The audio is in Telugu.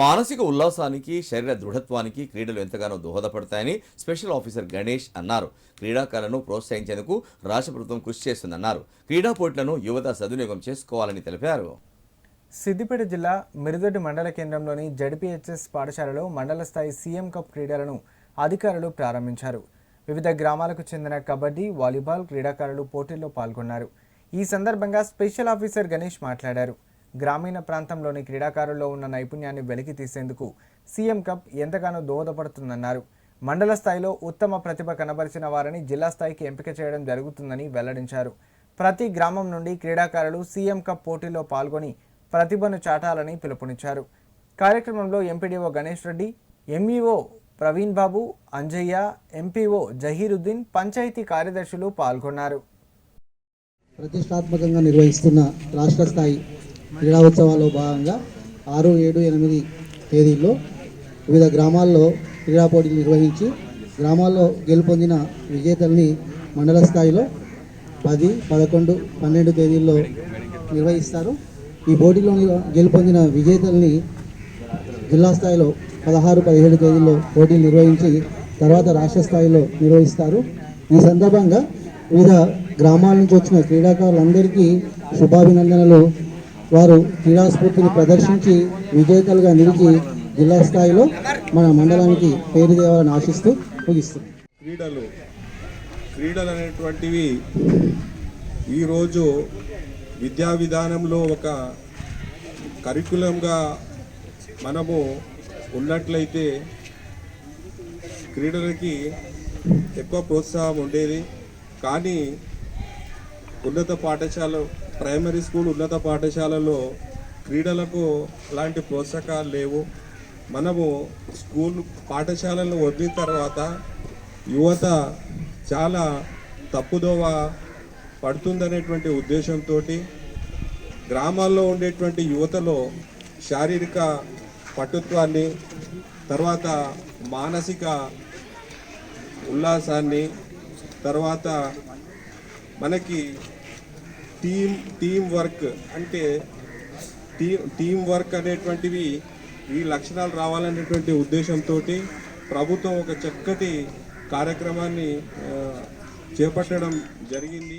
మానసిక ఉల్లాసానికి శరీర దృఢత్వానికి క్రీడలు ఎంతగానో దోహదపడతాయని స్పెషల్ ఆఫీసర్ గణేష్ అన్నారు. క్రీడాకారులను ప్రోత్సహించేందుకు రాష్ట్ర ప్రభుత్వం కృషి చేస్తుందన్నారు. క్రీడా పోటీలను యువత సద్వినియోగం చేసుకోవాలని తెలిపారు. సిద్దిపేట జిల్లా మిరుదొడ్డి మండల కేంద్రంలోని జడ్పీహెచ్ఎస్ పాఠశాలలో మండల స్థాయి సీఎం కప్ క్రీడలను అధికారులు ప్రారంభించారు. వివిధ గ్రామాలకు చెందిన కబడ్డీ వాలీబాల్ క్రీడాకారులు పోటీల్లో పాల్గొన్నారు. ఈ సందర్భంగా స్పెషల్ ఆఫీసర్ గణేష్ మాట్లాడారు. గ్రామీణ ప్రాంతంలోని క్రీడాకారుల్లో ఉన్న నైపుణ్యాన్ని వెలికి తీసేందుకు సీఎం కప్ ఎంతగానో దోహదపడుతుందన్నారు. మండల స్థాయిలో ఉత్తమ ప్రతిభ కనబరిచిన వారిని జిల్లా స్థాయికి ఎంపిక చేయడం జరుగుతుందని వెల్లడించారు. ప్రతి గ్రామం నుండి క్రీడాకారులు సీఎం కప్ పోటీలో పాల్గొని ప్రతిభను చాటాలని పిలుపునిచ్చారు. కార్యక్రమంలో MPDO Ganesh Reddy MEO Praveen Babu Anjaiah MPO Zaheeruddin panchayat కార్యదర్శులు పాల్గొన్నారు. ప్రతిష్టాత్మకంగా నిర్వహిస్తున్న రాష్ట్ర స్థాయి క్రీడా ఉత్సవాల్లో భాగంగా ఆరు ఏడు ఎనిమిది తేదీల్లో వివిధ గ్రామాల్లో క్రీడా పోటీలు నిర్వహించి గ్రామాల్లో గెలుపొందిన విజేతల్ని మండల స్థాయిలో పది పదకొండు పన్నెండు తేదీల్లో నిర్వహిస్తారు. ఈ పోటీలో గెలుపొందిన విజేతల్ని జిల్లా స్థాయిలో పదహారు పదిహేడు తేదీల్లో పోటీలు నిర్వహించి తర్వాత రాష్ట్ర స్థాయిలో నిర్వహిస్తారు. ఈ సందర్భంగా వివిధ గ్రామాల నుంచి వచ్చిన క్రీడాకారులందరికీ శుభాభినందనలు. వారు క్రీడా స్ఫూర్తిని ప్రదర్శించి విజేతలుగా నిలిచి జిల్లా స్థాయిలో మన మండలానికి పేరు తేవాలని ఆశిస్తూ ముగిస్తుంది క్రీడలు. క్రీడలు అనేటువంటివి ఈరోజు విద్యా విధానంలో ఒక కరికులంగా మనము ఉన్నట్లయితే క్రీడలకి ఎక్కువ ప్రోత్సాహం ఉండేది. కానీ ఉన్నత పాఠశాల ప్రైమరీ స్కూల్ ఉన్నత పాఠశాలలో క్రీడలకు అలాంటి ప్రోత్సాహకాలు లేవు. మనము స్కూల్ పాఠశాలను వదిలిన తర్వాత యువత చాలా తప్పుదోవ పడుతుందనేటువంటి ఉద్దేశంతో గ్రామాల్లో ఉండేటువంటి యువతలో శారీరక పటుత్వాన్ని తర్వాత మానసిక ఉల్లాసాన్ని తర్వాత మనకి టీమ్ టీం వర్క్ అంటే టీ టీం వర్క్ అనేటువంటివి ఈ లక్షణాలు రావాలనేటువంటి ఉద్దేశంతో ప్రభుత్వం ఒక చక్కటి కార్యక్రమాన్ని చేపట్టడం జరిగింది.